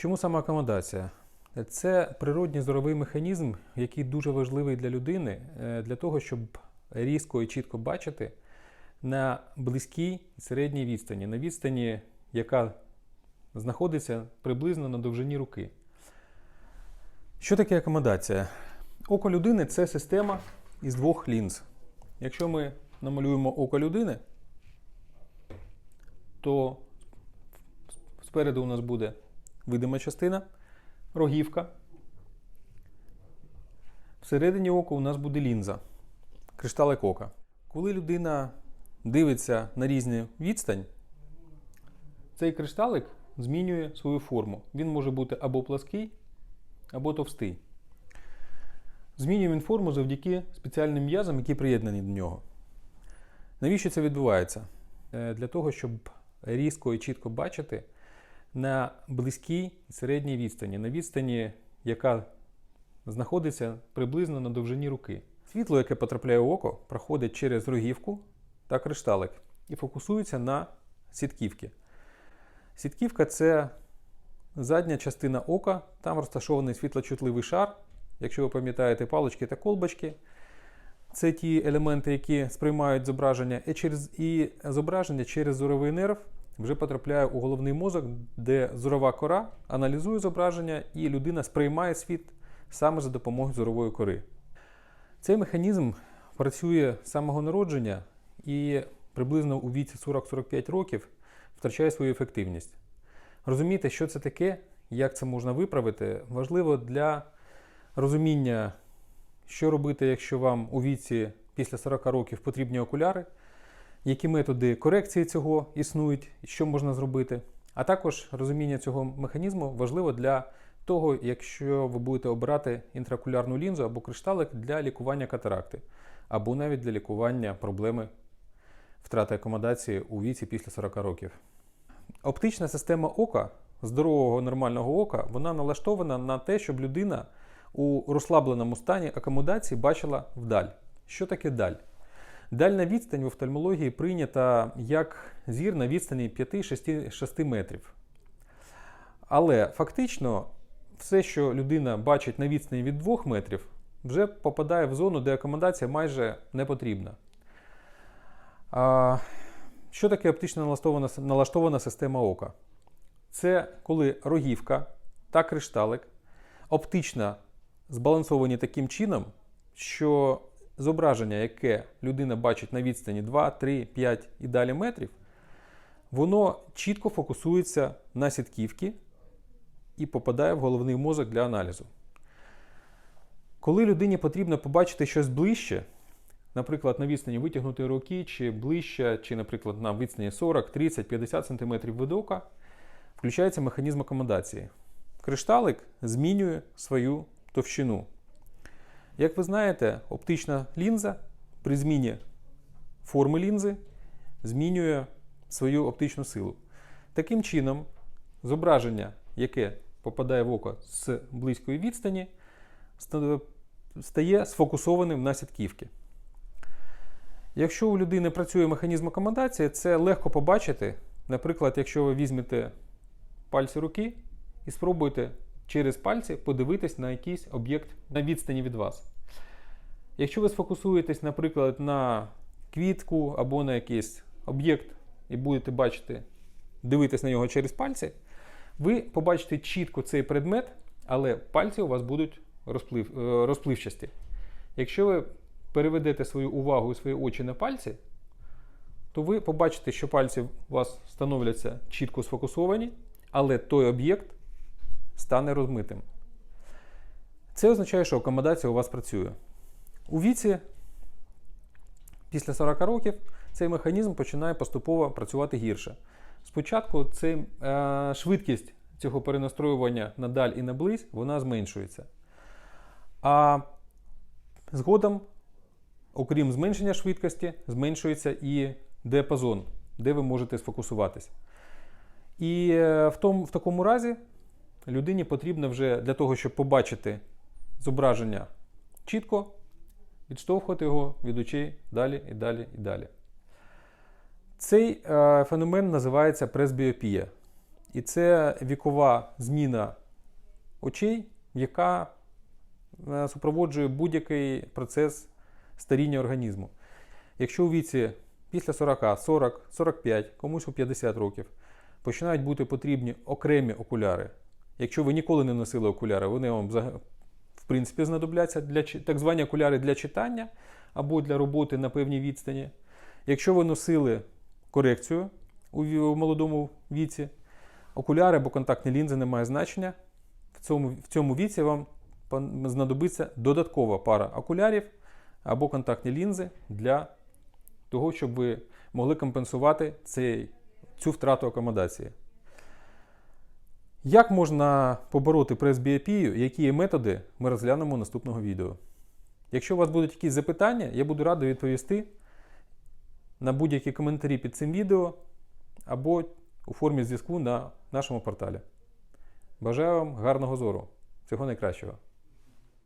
Чому саме акомодація? Це природній зоровий механізм, який дуже важливий для людини, е, для того, щоб різко і чітко бачити на близькій середній відстані, на відстані, яка знаходиться приблизно на довжині руки. Що таке акомодація? Око людини це система із двох лінз. Якщо ми намалюємо око людини, то спереду у нас буде видима частина, рогівка. Всередині ока у нас буде лінза, кришталик ока. Коли людина дивиться на різну відстань, цей кришталик змінює свою форму. Він може бути або плаский, або товстий. Змінює він форму завдяки спеціальним м'язам, які приєднані до нього. Навіщо це відбувається? Е, Для того, щоб різко і чітко бачити на близькій середній відстані, на відстані, яка знаходиться приблизно на довжині руки. Світло, яке потрапляє в око, проходить через рогівку та кришталик і фокусується на сітківки. Сітківка це задня частина ока, там розташований світлочутливий шар. Якщо ви пам'ятаєте палички та колбочки, це ті елементи, які сприймають зображення, і, через, і зображення через зоровий нерв вже потрапляє у головний мозок, де зорова кора аналізує зображення, і людина сприймає світ саме за допомогою зорової кори. Цей механізм працює з самого народження і приблизно у віці 40-45 років втрачає свою ефективність. Розуміти, що це таке, як це можна виправити, важливо для розуміння, що робити, якщо вам у віці після 40 років потрібні окуляри, які методи корекції цього існують, що можна зробити. А також розуміння цього механізму важливо для того, якщо ви будете обирати інтраокулярну лінзу або кришталик для лікування катаракти, або навіть для лікування проблеми втрати акомодації у віці після 40 років. Оптична система ока, здорового нормального ока, вона налаштована на те, щоб людина у розслабленому стані акомодації бачила вдаль. Що таке даль? Дальна відстань в офтальмології прийнята як зір на відстані 5-6 метрів. Але фактично все, що людина бачить на відстані від 2 метрів, вже попадає в зону, де акомодація майже не потрібна. А, що таке оптично налаштована, налаштована система ока? Це коли рогівка та кришталик оптично збалансовані таким чином, що зображення, яке людина бачить на відстані 2, 3, 5 і далі метрів, воно чітко фокусується на сітківки і попадає в головний мозок для аналізу. Коли людині потрібно побачити щось ближче, наприклад, на відстані витягнутої руки, чи ближче, чи, наприклад, на відстані 40, 30, 50 см від ока, включається механізм акомодації. Кришталик змінює свою товщину. Як ви знаєте, оптична лінза при зміні форми лінзи змінює свою оптичну силу. Таким чином, зображення, яке попадає в око з близької відстані, стає сфокусованим на сітківки. Якщо у людини працює механізм акомодації, це легко побачити. Наприклад, якщо ви візьмете пальці руки і спробуєте через пальці подивитись на якийсь об'єкт на відстані від вас. Якщо ви сфокусуєтесь, наприклад, на квітку або на якийсь об'єкт і будете бачити, дивитись на нього через пальці, ви побачите чітко цей предмет, але пальці у вас будуть розплив, е, розпливчасті. Якщо ви переведете свою увагу і свої очі на пальці, то ви побачите, що пальці у вас становляться чітко сфокусовані, але той об'єкт стане розмитим. Це означає, що акомодація у вас працює. У віці після 40 років цей механізм починає поступово працювати гірше. Спочатку це, е, швидкість цього перенастроювання на даль і на близь вона зменшується. А згодом, окрім зменшення швидкості, зменшується і діапазон, де ви можете сфокусуватись. І е, в, тому, в такому разі людині потрібно вже для того, щоб побачити зображення чітко, відштовхувати його від очей далі і далі і далі. Цей е, феномен називається пресбіопія. І це вікова зміна очей, яка е, супроводжує будь-який процес старіння організму. Якщо у віці після 40, 40, 45, комусь у 50 років починають бути потрібні окремі окуляри. Якщо ви ніколи не носили окуляри, вони вам в принципі знадобляться для так звані окуляри для читання або для роботи на певній відстані. Якщо ви носили корекцію у молодому віці, окуляри або контактні лінзи не має значення. В цьому, в цьому віці вам знадобиться додаткова пара окулярів або контактні лінзи для того, щоб ви могли компенсувати цей, цю втрату акомодації. Як можна побороти пресбіопію, які є методи, ми розглянемо наступного відео. Якщо у вас будуть якісь запитання, я буду радий відповісти на будь-які коментарі під цим відео або у формі зв'язку на нашому порталі. Бажаю вам гарного зору. Всього найкращого.